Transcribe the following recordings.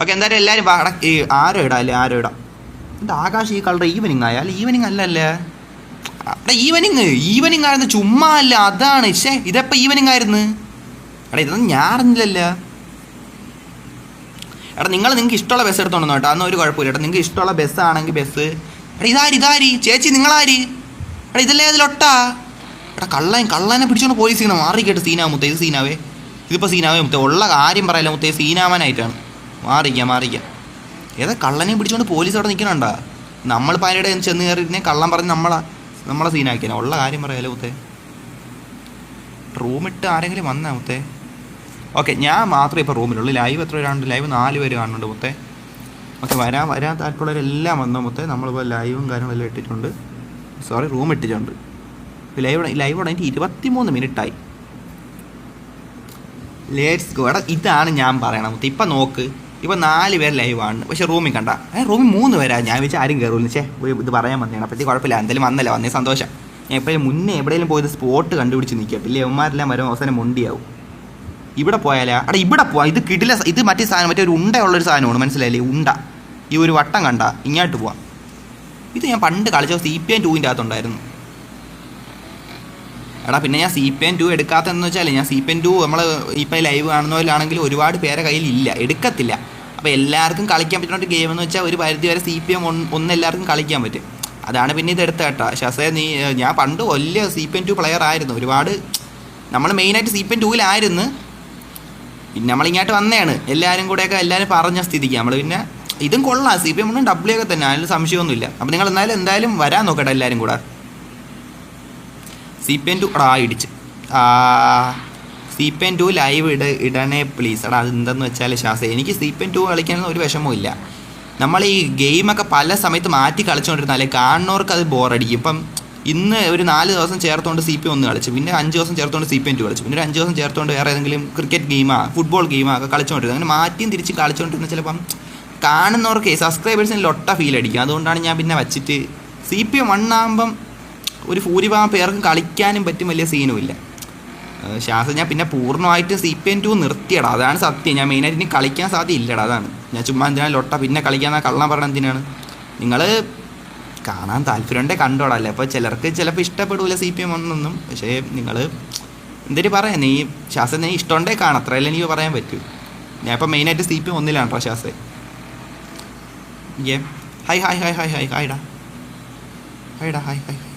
Okay എന്തായാലും എല്ലാവരും വട ഈ ആരോ ഇടാം അല്ലേ? ആരോ ഇടാം. എന്താ ആകാശം ഈ കളർ ഈവനിങ് ആയ? അല്ല ഈവനിങ് അല്ലല്ലേ? അവിടെ ഈവനിങ് ഈവനിങ് ആയിരുന്നു ചുമ്മാ അല്ല അതാണ്. ശേ ഇതെപ്പോൾ ഈവനിങ് ആയിരുന്നു? എടാ ഇതൊന്നും ഞാൻ അറിഞ്ഞില്ലല്ല? എടാ നിങ്ങൾ നിങ്ങൾക്ക് ഇഷ്ടമുള്ള ബസ് എടുത്തോണ്ട് കേട്ടോ അതൊന്നും ഒരു കുഴപ്പമില്ല. എടാ നിങ്ങൾക്ക് ഇഷ്ടമുള്ള ബസ് ആണെങ്കിൽ ബസ് എടാ ഇതാരി ഇതാരി? ചേച്ചി നിങ്ങളാരി? എടാ ഇതല്ലേ അതിലൊട്ടാ എടാ കള്ളൻ കള്ളനെ പിടിച്ചോണ്ട് പോലീസ് സീന മാറി കേട്ട് സീനാ മുത്തേ. ഇത് സീനാവേ? ഇതിപ്പോൾ സീനാവേ മുത്തേ. ഉള്ള കാര്യം പറയല്ല മുത്തേ സീനാവാനായിട്ടാണ് മാറിക്കാം മാറിക്കാം. ഏതാ കള്ളനെ പിടിച്ചുകൊണ്ട് പോലീസ് അവിടെ നിൽക്കണണ്ട നമ്മൾ പാലയുടെ ചെന്ന് കയറിയിരുന്നെ കള്ളം പറഞ്ഞ് നമ്മളാ നമ്മളെ സീനാക്കിയാ ഉള്ള കാര്യം പറയാലോ മുത്തേ. റൂമിട്ട് ആരെങ്കിലും വന്നാ മുത്തേ? ഓക്കെ ഞാൻ മാത്രമേ ഇപ്പോൾ റൂമിലുള്ളൂ ലൈവ് എത്ര പേരാണ്ട് ലൈവ് നാല് പേര് കാണുന്നുണ്ട് മുത്തേ. ഓക്കെ വരാൻ വരാൻ താല്പര്യമുള്ളവരെല്ലാം വന്നു മുത്തേ? നമ്മളിപ്പോൾ ലൈവും കാര്യങ്ങളെല്ലാം ഇട്ടിട്ടുണ്ട്. സോറി റൂം ഇട്ടിട്ടുണ്ട്. ലൈവ് ലൈവ് ഉടനെ ഇരുപത്തി മൂന്ന് മിനിറ്റായി ലേറ്റ്സ് ഗോ എടാ ഇതാണ് ഞാൻ പറയണം മുത്തേ. ഇപ്പം നോക്ക്. ഇപ്പം നാല് പേര് ലൈവ് ആണ്. പക്ഷെ റൂമിൽ കണ്ട. റൂമിൽ മൂന്ന് പേരാ. ഞാൻ വെച്ചാൽ ആരും കയറൂല്ല ചേ ഇത് പറയാൻ വന്നതാണ്. അപ്പോഴത്തേക്ക് കുഴപ്പമില്ല. എന്തായാലും വന്നല്ലോ? വന്നേ സന്തോഷം. ഞാൻ എപ്പോഴും മുന്നേ എവിടെയെങ്കിലും പോയത് സ്പോട്ട് കണ്ടുപിടിച്ച് നിൽക്കുക. ഇല്ലേ അവന്മാരെല്ലാം വരും അവസാനം മുണ്ടിയാവും. ഇവിടെ പോയാലാ? അടാ ഇവിടെ പോവാം. ഇത് കിടില ഇത് മറ്റേ സാധനം മറ്റേ ഒരു ഉണ്ടയുള്ളൊരു സാധനമാണ്. മനസ്സിലായില്ലേ? ഉണ്ട. ഈ ഒരു വട്ടം കണ്ട. ഇങ്ങോട്ട് പോവാം. ഇത് ഞാൻ പണ്ട് കളിച്ച സി പി എൻ ടൂവിന്റെ അകത്തുണ്ടായിരുന്നു. എടാ പിന്നെ ഞാൻ സി പി എൻ ടു എടുക്കാത്തതെന്ന് വെച്ചാൽ ഞാൻ സി പി എൻ ടു നമ്മൾ ഇപ്പം ലൈവ് കാണുന്നവരിലാണെങ്കിൽ ഒരുപാട് പേരെ കയ്യിൽ ഇല്ല എടുക്കത്തില്ല. അപ്പോൾ എല്ലാവർക്കും കളിക്കാൻ പറ്റുന്ന ഒരു ഗെയിം എന്ന് വെച്ചാൽ ഒരു പരിധി വരെ സി പി എം ഒന്ന് എല്ലാവർക്കും കളിക്കാൻ പറ്റും. അതാണ് പിന്നെ ഇത് എടുത്ത കേട്ടോ. ഷസേ നീ ഞാൻ പണ്ട് വലിയ C P M two player ആയിരുന്നു. ഒരുപാട് നമ്മൾ മെയിനായിട്ട് സി പി എം ടൂവിലായിരുന്നു പിന്നെ നമ്മളിങ്ങോട്ട് വന്നതാണ്. എല്ലാവരും കൂടെയൊക്കെ എല്ലാവരും പറഞ്ഞ സ്ഥിതിക്ക്. നമ്മൾ പിന്നെ ഇതും കൊള്ളാം. സി പി എം ഒന്നും ഡബ്ല്യു ഒക്കെ തന്നെ. അതിൽ സംശയമൊന്നുമില്ല. അപ്പോൾ നിങ്ങൾ എന്തായാലും എന്തായാലും വരാൻ നോക്കട്ടെ എല്ലാവരും കൂടെ. സി പി എം ടു ആ ഇടിച്ച്. സി പെൻ ടു ലൈവ് ഇട ഇടണേ പ്ലീസ് എടാ അതെന്തെന്ന് വെച്ചാൽ ശ്വാസ എനിക്ക് സി പെൻ ടു കളിക്കാനൊന്നും ഒരു വിഷമവും നമ്മൾ ഈ ഗെയിമൊക്കെ പല സമയത്ത് മാറ്റി കളിച്ചുകൊണ്ടിരുന്നാലേ കാണുന്നവർക്ക് അത് ബോറടിക്കും. ഇപ്പം ഇന്ന് ഒരു നാല് ദിവസം ചേർത്തുകൊണ്ട് സി പി ഒന്ന് കളിച്ചു പിന്നെ അഞ്ച് ദിവസം ചേർത്തുകൊണ്ട് സി പി എൻ ടു കളിച്ചു പിന്നെ ഒരു അഞ്ച് ദിവസം ചേർത്തുകൊണ്ട് വേറെ ഏതെങ്കിലും ക്രിക്കറ്റ് ഗെയിമാ ഫുട്ബോൾ ഗെയിമാ ഒക്കെ കളിച്ചുകൊണ്ടിരുന്നത് അങ്ങനെ മാറ്റിയും തിരിച്ച് കളിച്ചുകൊണ്ടിരുന്ന ചിലപ്പം കാണുന്നവർക്ക് സബ്സ്ക്രൈബേഴ്സിന് ലൊട്ട ഫീൽ അടിക്കും. അതുകൊണ്ടാണ് ഞാൻ പിന്നെ വച്ചിട്ട് സി പി എം വണ്ണാകുമ്പം ഒരു ഭൂരിഭാഗം പേർക്കും കളിക്കാനും പറ്റും വലിയ സീനും ഇല്ല. ഏഹ് ഞാൻ പിന്നെ പൂർണമായിട്ട് സി പി എൻ ടു നിർത്തിയടാ. അതാണ് സത്യം. ഞാൻ മെയിനായിട്ട് ഇനി കളിക്കാൻ സാധ്യയില്ലടാ അതാണ്. ഞാൻ ചുമ്മാ എന്തിനാണ് ലൊട്ട? പിന്നെ കളിക്കാൻ കള്ളം പറഞ്ഞ എന്തിനാണ്? നിങ്ങൾ കാണാൻ താല്പര്യമുണ്ടേ കണ്ടോടാ. അല്ലേ? അപ്പോൾ ചിലർക്ക് ചിലപ്പോൾ ഇഷ്ടപ്പെടില്ല സി പി എം ഒന്നൊന്നും. പക്ഷേ നിങ്ങൾ എന്തിനു പറയാം? നീ ശ്വാസം നീ ഇഷ്ടമുണ്ടേ കാണാം. അത്രയല്ലേ എനിക്ക് പറയാൻ പറ്റൂ. ഞാൻ ഇപ്പോൾ മെയിനായിട്ട് സി പി എം ഒന്നിലാണ് കേട്ടോ ശ്വാസേ ഏ hi hi hi hi hi ഹായ്ഡാ ഹായ്ഡാ ഹായ് ഹായ് ഹായ്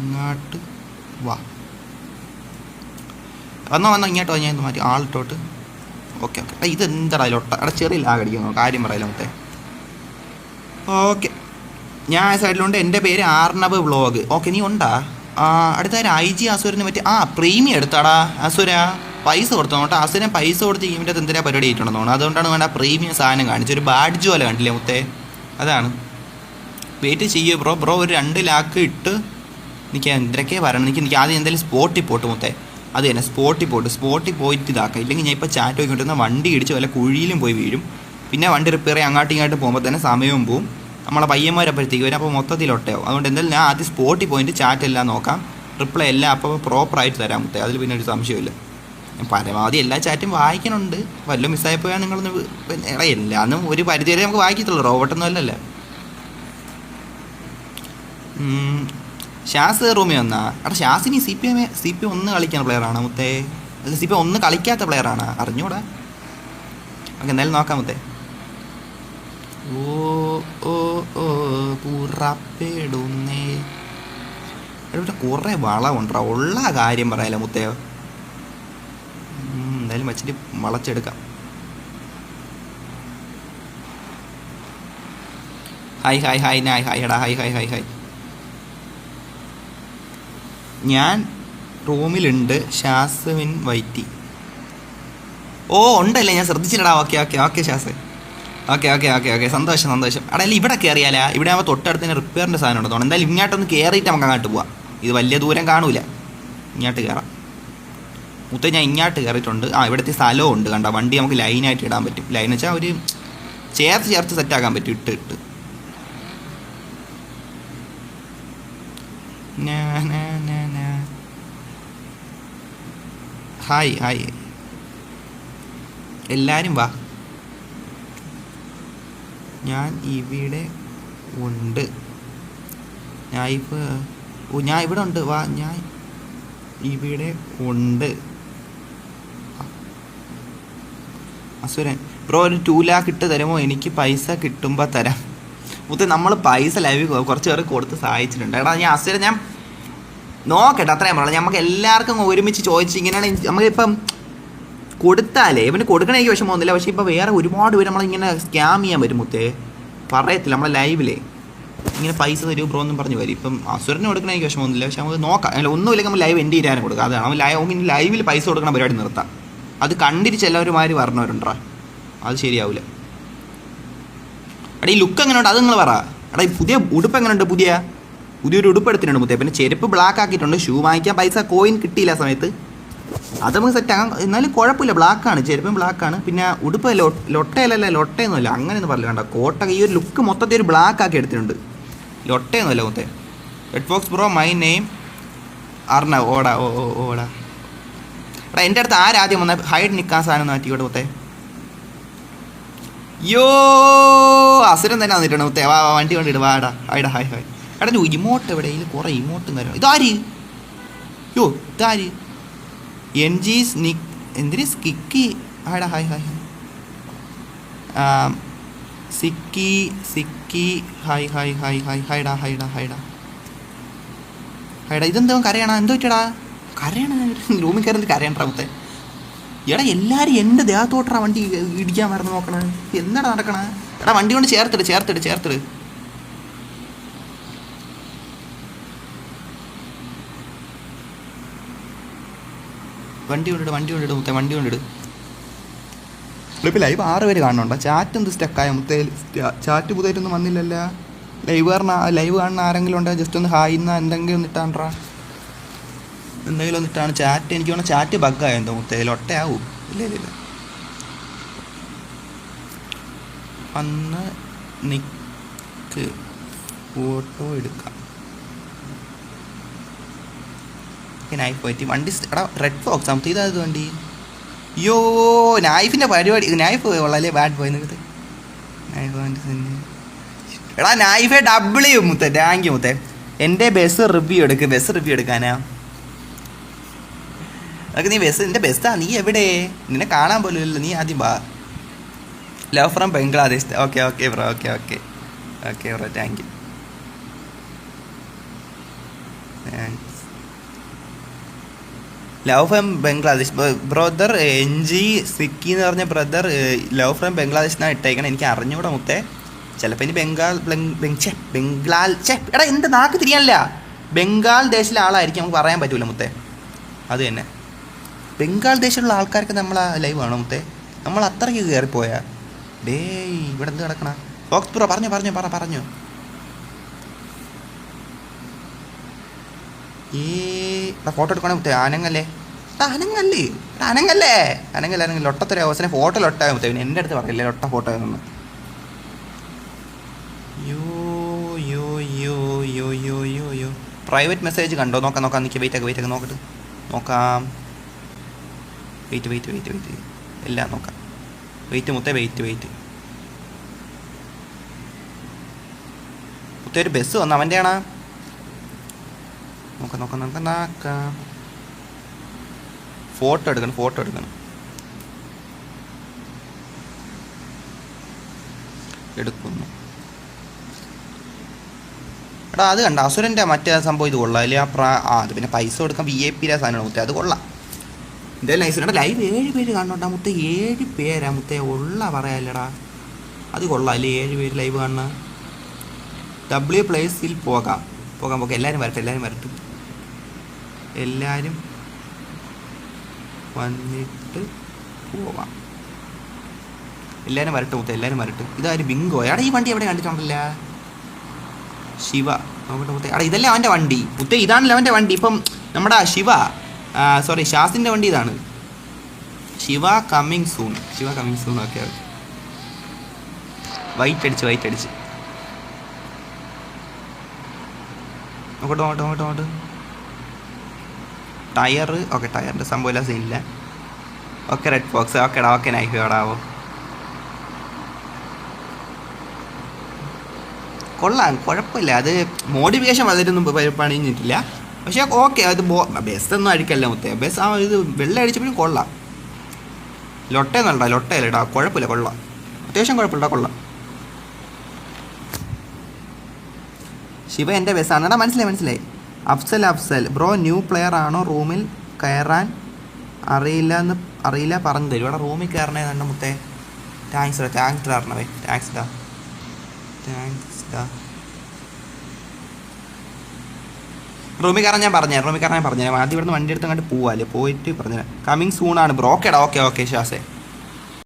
ഇങ്ങോട്ട് വാ. വന്നോ വന്നോ ഇങ്ങോട്ടോ ഞാൻ മാറ്റി. ആളിട്ടോട്ട്. Okay okay. ഇത് എന്താടാ ലൊട്ട അവിടെ ചെറിയ ലാഗടിക്കുന്നു കാര്യം പറയാലോ മറ്റേ. ഓക്കെ. ഞാൻ ആ സൈഡിലുണ്ട്. എന്റെ പേര് ആർണവ് വ്ളോഗ്. ഓക്കെ നീ ഉണ്ടാ? അടുത്ത ഐ ജി അസുരനെ പറ്റി ആ പ്രീമിയം എടുത്താടാ അസുര. പൈസ കൊടുത്തു? കേട്ടോ അസുരൻ പൈസ കൊടുത്ത് ഇതിന്റെ എന്തിനാ പരിപാടി ആയിട്ടുണ്ടെന്ന് അതുകൊണ്ടാണ് വേണ്ട പ്രീമിയം സാധനം കാണിച്ചു ഒരു ബാഡ്ജ് പോലെ കണ്ടില്ലേ മുത്തേ? അതാണ്. വെയിറ്റ് ചെയ്യൂ ബ്രോ ബ്രോ ഒരു രണ്ട് ലാക്ക് ഇട്ട് എനിക്ക് എന്തൊക്കെ പറയണം എനിക്ക് എനിക്ക് ആദ്യം എന്തെങ്കിലും സ്പോട്ടിൽ പോട്ട് മുത്തേ. അത് തന്നെ സ്പോട്ടിൽ പോയിട്ട് സ്പോട്ടിൽ പോയിട്ട് ഇതാക്കാം. ഇല്ലെങ്കിൽ ഞാൻ ഇപ്പോൾ ചാറ്റ് പോയിക്കൊണ്ടിരുന്ന വണ്ടി ഇടിച്ച് വല്ല കുഴിയിലും പോയി വീഴും. പിന്നെ വണ്ടി റിപ്പയർ ചെയ്യാൻ അങ്ങോട്ടും ഇങ്ങോട്ടും പോകുമ്പോൾ തന്നെ സമയവും പോവും. നമ്മളെ പയ്യന്മാരപ്പോഴത്തേക്ക് വരും. അപ്പോൾ മൊത്തത്തിൽ ഒട്ടയാവും അതുകൊണ്ട് എന്തായാലും ഞാൻ ആദ്യം സ്പോട്ടിൽ പോയിട്ട് ചാറ്റ് എല്ലാം നോക്കാം. റിപ്ലൈ എല്ലാം അപ്പോൾ പ്രോപ്പറായിട്ട് തരാൻ മുത്തേ. അതിൽ പിന്നെ ഒരു സംശയമില്ല പരമാവധി എല്ലാ ചാറ്റും വായിക്കണുണ്ട്. വല്ല മിസ്സായിപ്പോയാൽ നിങ്ങളൊന്ന് വി- പിന്നെ എടാ എല്ലാന്നും ഒരു പരിധി വരെ നമുക്ക് വായിക്കത്തുള്ളൂ. റോബോട്ടൊന്നും അല്ലല്ലോ. ഷാസ് റൂമി വന്നാ. എടാ ഷാസിനി C P M C P ഒന്ന് കളിക്കുന്ന പ്ലെയറാണ് മുത്തേ? അല്ല സി പി ഒന്ന് കളിക്കാത്ത പ്ലെയറാണ് അറിഞ്ഞൂടാ. ഓക്കെ എന്തായാലും നോക്കാം മുത്തേ. ഓ ഓ ഓ പുറപ്പെടുന്നേ. ഇവിടെ കുറേ വളമുണ്ടാ ഉള്ള കാര്യം പറയാല മുത്തേ. എന്തായാലും വച്ചിട്ട് വളച്ചെടുക്കാം. ഹായ് ഹായ് ഹായ് നായ് ഹായ് എടാ ഹായ് ഹായ് ഹായ് ഹായ് ഞാൻ റൂമിലുണ്ട് ഷാസുവിൻ വൈറ്റി. ഓ ഉണ്ടല്ലേ ഞാൻ ശ്രദ്ധിച്ചില്ലടാ. Okay okay okay Shaz okay okay okay okay. സന്തോഷം സന്തോഷം. അവിടെ ഇവിടെ കയറിയാലാ ഇവിടെ ആകുമ്പോൾ തൊട്ടടുത്ത് തന്നെ റിപ്പയറിന്റെ സാധനം ഉണ്ടോ എന്തായാലും ഇങ്ങോട്ടൊന്ന് കയറിയിട്ട് നമുക്ക് അങ്ങോട്ട് പോവാം. ഇത് വലിയ ദൂരം കാണൂല. ഇങ്ങോട്ട് കയറാം മുത്ത ഞാൻ ഇങ്ങോട്ട് കയറിയിട്ടുണ്ട് ആ ഇവിടുത്തെ സ്ഥലവും ഉണ്ട് കണ്ടോ വണ്ടി നമുക്ക് ലൈനായിട്ട് ഇടാൻ പറ്റും. ലൈൻ വെച്ചാൽ ഒരു ചേർത്ത് ചേർത്ത് സെറ്റാക്കാൻ പറ്റും. ഇട്ട് ഇട്ട്. നാ, നാ, നാ, നാ. Hi hi. എല്ലാവരും വാ. ഞാൻ ഇവിടെ ഉണ്ട്. ഞാൻ ഇപ്പോൾ ഓ ഞാൻ ഇവിടെ ഉണ്ട്. വാ ഞാൻ ഇവിടെ ഉണ്ട്. അസുരൻ ബ്രോ ഒരു ടു ലാക്ക് ഇട്ട് തരുമോ? എനിക്ക് പൈസ കിട്ടുമ്പോൾ തരാം. മുത്തേ നമ്മൾ പൈസ ലൈവ് കുറച്ച് പേർക്ക് കൊടുത്ത് സഹായിച്ചിട്ടുണ്ട്. എടാ ഞാൻ അസുരൻ ഞാൻ നോക്കട്ടെ അത്രയും പറഞ്ഞു നമുക്ക് എല്ലാവർക്കും ഒരുമിച്ച് ചോദിച്ച് ഇങ്ങനെയാണ് നമുക്കിപ്പം കൊടുത്താലേ ഇവന് കൊടുക്കണമെങ്കിൽ വിഷമം വിഷമമൊന്നുമില്ല പക്ഷേ ഇപ്പോൾ വേറെ ഒരുപാട് പേര് നമ്മളിങ്ങനെ സ്കാം ചെയ്യാൻ വരും മുത്തേ. പറയത്തില്ല നമ്മളെ ലൈവിലേ ഇങ്ങനെ പൈസ തരൂ ബ്രോ എന്നും പറഞ്ഞു വരും. ഇപ്പം അസുരന് കൊടുക്കണ എനിക്ക് വിഷമമൊന്നുമില്ല പക്ഷെ നമുക്ക് നോക്കാം. അല്ല ഒന്നുമില്ലെങ്കിൽ നമ്മൾ ലൈവ് എന്റെ ചെയ്യാനും കൊടുക്കുക അതാണ്. അവൻ ലൈവ് ഇനി ലൈവിൽ പൈസ കൊടുക്കണ പരിപാടി നിർത്താം. അത് കണ്ടിരിച്ച് എല്ലാവരുമാര് പറഞ്ഞവരുണ്ടാ? അത് ശരിയാവില്ല എടാ ഈ ലുക്ക് എങ്ങനെയുണ്ട്? അത് നിങ്ങൾ പറ. എടാ ഈ പുതിയ ഉടുപ്പ് എങ്ങനെയുണ്ട് പുതിയ? പുതിയൊരു ഉടുപ്പ് എടുത്തിട്ടുണ്ട് മുത്തേ. പിന്നെ ചെരുപ്പ് ബ്ലാക്ക് ആക്കിയിട്ടുണ്ട്. ഷൂ വാങ്ങിക്കാൻ പൈസ കോയിൻ കിട്ടിയില്ല സമയത്ത്. അത് നമുക്ക് സെറ്റ് ആകാം എന്നാലും കുഴപ്പമില്ല. ബ്ലാക്കാണ് ചെരുപ്പും ബ്ലാക്കാണ് പിന്നെ ഉടുപ്പ് ലൊട്ടയല്ല ലൊട്ടയൊന്നുമില്ല. അങ്ങനെയൊന്നും പറയില്ല. കണ്ട? കോട്ട ഈ ഒരു ലുക്ക് മൊത്തത്തിൽ ഒരു ബ്ലാക്ക് ആക്കി എടുത്തിട്ടുണ്ട്. ലൊട്ടയൊന്നുമല്ല മുത്തേ. Red fox bro my name Arna ഓടാ ഓ ഓ ഓടാ. എടാ എന്റെ അടുത്ത് ആരാദ്യം വന്ന? ഹൈഡ് നിൽക്കാൻ സാധനം മാറ്റിക്കോട്ടെ മുത്തേ. യോ അസുരം തന്നെ വന്നിട്ടുണ്ട് മുത്തേ. വാ, വണ്ടി കൊണ്ടിട്ട് വാടാ ഹൈഡാ ഹായ് ഹായ്. എടാ ഒരു ഇമോട്ട് എവിടെ ഇതിൽ കുറേ ഇമോട്ടും കാര്യം ഇതാര്? യോ ഇതാര്? എൻ ജി സ്നിക് എന്തിന്? സ്കിക്കി. ആടാ ഹായ് ഹായ് ഹായ്. സിക്കി സിക്കി ഹായ് ഹായ് ഹായ് ഹായ് ഹൈഡാ ഹൈഡാ ഹൈഡാ ഹൈഡാ ഇതെന്തോ കരയണ? എന്തോ വെച്ചടാ കരയണ? റൂമിൽ കയറി കരയണ്ട മുത്തേ എടാ എല്ലാവരും എന്റെ ദേഹത്തോട്ടാ വണ്ടി ഇടിക്കാൻ മറന്ന് നോക്കണേ. എന്താണ് നടക്കണേ? എടാ വണ്ടി കൊണ്ട് ചേർത്തിട് ചേർത്തിട് ചേർത്തിട്. വണ്ടി കൊണ്ടിട് വണ്ടി കൊണ്ടിട് മുത്തേ വണ്ടി കൊണ്ടിട്. ഇപ്പം ലൈവ് ആറ് പേര് കാണുന്നുണ്ടോ ചാറ്റ് എന്ത് സ്റ്റക്കായ മുത്തേ ചാറ്റ് പുതിയൊന്നും വന്നില്ലല്ല. ലൈവ് കാണുന്ന ലൈവ് കാണുന്ന ആരെങ്കിലും ഉണ്ടോ? ജസ്റ്റ് ഒന്ന് ഹായ് എന്നാ എന്തെങ്കിലും ഒന്ന് എന്തെങ്കിലും ഒന്ന് ഇട്ടാണ് ചാറ്റ് എനിക്ക് വേണം ചാറ്റ് ബഗ്ഗായ എന്തോ മുത്തേ. ലൊട്ടയാവും ഇല്ല ഇല്ല ഇല്ല. അന്ന് നിക്ക്. ഫോട്ടോ എടുക്കാം. നൈഫ് പറ്റി വണ്ടി എടാ റെഡ് ഫോക്സ് നമുക്ക് ഇതായത് വണ്ടി? യോ നൈഫിന്റെ പരിപാടി. നൈഫ് വളരെ ബാഡ് പോയി നിങ്ങൾക്ക് നൈഫ് വണ്ടി തന്നെ. എടാ നൈഫ് ഡബിൾ ചെയ്യും മുത്തേ താങ്ക് യു മുത്തേ. എന്റെ ബസ് റിവ്യൂ എടുക്ക്. ബസ് റിവ്യൂ എടുക്കാനാ? അതൊക്കെ നീ ബസ് എന്റെ ബസ്സാ നീ എവിടെ? നിന്നെ കാണാൻ പോലും നീ ആദ്യം വാ. Love from Bangladesh okay okay bro okay okay okay bro thank you love from Bangladesh. Brother N G Sikki എന്ന് പറഞ്ഞ ബ്രദർ ലവ് ഫ്രം ബംഗ്ലാദേശ് എന്നാണ് ഇട്ടേക്കണം. എനിക്ക് അറിഞ്ഞൂടെ മുത്തേ. ചിലപ്പോൾ ഇനി ബംഗാൾ ബംഗ്- ബംഗ്- ഛെ, ബംഗ്ലാൽ ചെ എടാ എന്ത് നാക്ക് തിരിയാനില്ല. ബംഗാൾ ദേശിലെ ആളായിരിക്കും നമുക്ക് പറയാൻ പറ്റൂല മുത്തേ. അത് തന്നെ. ബംഗാൾ ദേശിലുള്ള ആൾക്കാർക്ക് നമ്മൾ ആ ലൈവ് ആണോ മുത്തേ? നമ്മൾ അത്രയ്ക്ക് കയറിപ്പോയാ ഡേ ഇവിടെ എന്ത് കിടക്കണ ബോക്സ് പ്രോ പറഞ്ഞു പറഞ്ഞു പറ പറഞ്ഞു. ഏ ഫോട്ടോ എടുക്കണേ മുത്തേ ആനങ്ങല്ലേ? അനങ്ങല്ലേ അനങ്ങല്ലേ അനങ്ങല്ലേ അനങ്ങല്ലേ ലൊട്ടത്തൊരു അവസരം ഫോട്ടോ ലൊട്ടായ മുത്തേ. പിന്നെ എന്റെ അടുത്ത് പറയില്ലേ ലൊട്ട ഫോട്ടോ എന്ന്. യോ യോ യോ യോ യോ യോ പ്രൈവറ്റ് മെസ്സേജ് കണ്ടോ? നോക്കാം നോക്കാം. നിൽക്കുക വെയിറ്റ് ആക്കി വെയിറ്റ് ആക്കി നോക്കട്ടെ. നോക്കാം. വെയിറ്റ് വെയിറ്റ് വെയിറ്റ് വെയിറ്റ് എല്ലാം നോക്കാം. വെയിറ്റ് മുത്തേ വെയിറ്റ് വെയിറ്റ് മുത്തേ ഒരു ബസ് വന്നു? അവന്റെ നോക്കാം നോക്കാം നോക്ക നോക്കാം. ഫോട്ടോ എടുക്കണം ഫോട്ടോ എടുക്കണം. എടുക്കുന്നു. എടാ അത് കണ്ട അസുരന്റെ മറ്റേ സംഭവം ഇത് കൊള്ളാം. അല്ലെങ്കിൽ ആ പ്രാ ആ അത് പിന്നെ പൈസ കൊടുക്കാൻ വി ഐ പിയിലെ സാധനമാണ് മുത്തേ അത് കൊള്ളാം. എന്തായാലും നൈസ് ലൈവ് ഏഴ് പേര് കാണണോട്ടാ മുത്തേ ഏഴ് പേരാ മുത്തേ ഉള്ള പറയാല്ലടാ അത് കൊള്ളാം അല്ലേ ഏഴ് പേര് ലൈവ് കാണുന്ന ഡബ്ല്യു പ്ലേസിൽ പോകാം. പോകാം പോകാം. എല്ലാവരും വരട്ടെ എല്ലാവരും വരട്ടെ. എല്ലാവരും വന്നിട്ട് പോവാം. എല്ലാവരും വരട്ടെ മുത്തേ എല്ലാവരും വരട്ടെ. ഇതാരും ബിങ്കോ? എടാ ഈ വണ്ടി എവിടെ കണ്ടിട്ടുണ്ടല്ല ശിവ. നോക്കട്ടെ മുത്തേ. എടാ ഇതല്ലേ അവന്റെ വണ്ടി? മുത്തേ ഇതാണല്ലോ അവന്റെ വണ്ടി. ഇപ്പം നമ്മുടെ ശിവ. സോറി ഷാസിന്റെ വണ്ടി ഇതാണ്. Shiva coming soon Shiva coming soon okay white അടിച്ച് വൈറ്റ് അടിച്ച്. നോക്കട്ടെ നോക്കട്ടെ നോക്കട്ടെ നോക്കട്ടെ. ടയർ ഓക്കെ ടയറിന്റെ സംഭവം ഇല്ല സീനില്ല. ഓക്കെ റെഡ് ബോക്സ് ഓക്കെടാ ഓക്കെ നൈഫ് ഓടാവോ കൊള്ളാം കുഴപ്പമില്ല. അത് മോഡിഫിക്കേഷൻ വളരെയൊന്നും പ- പണിഞ്ഞിട്ടില്ല. പക്ഷേ ഓക്കെ അത് ബോ ബസ്സൊന്നും അടിക്കല്ല മുത്തേ. ബസ് ആ ഇത് വെള്ളം അടിച്ചപ്പോഴും കൊള്ളാം. ലൊട്ടയെന്നല്ല ലൊട്ടയല്ലടാ കുഴപ്പമില്ല കൊള്ളാം. അത്യാവശ്യം കുഴപ്പമില്ല കൊള്ളാം. ശിവ എന്റെ ബസ്സാണ് എടാ മനസ്സിലായി മനസ്സിലായി. Afsal Afsal. Bro new player ആണോ റൂമിൽ കയറാൻ അറിയില്ല എന്ന് അറിയില്ല പറഞ്ഞു തരും ഇവിടെ റൂമിൽ കയറണേ കണ്ട മുത്തേ. താങ്ക്സ് ഡാ താങ്ക്സ് ഡാ പറഞ്ഞവേ താങ്ക്സ് ഡാ താങ്ക്സ് ഡാ റൂമിൽ കയറാൻ ഞാൻ പറഞ്ഞു റൂമിൽ കയറാൻ ഞാൻ പറഞ്ഞു ആദ്യം ഇവിടുന്ന് വണ്ടി എടുത്ത് അങ്ങോട്ട് പോവാല്ലേ പോയിട്ട് പറഞ്ഞു കമ്മിങ് സൂൺ ആണ് ബ്രോ. ഓക്കേടാ ഓക്കെ ഓക്കെ ശ്വാസേ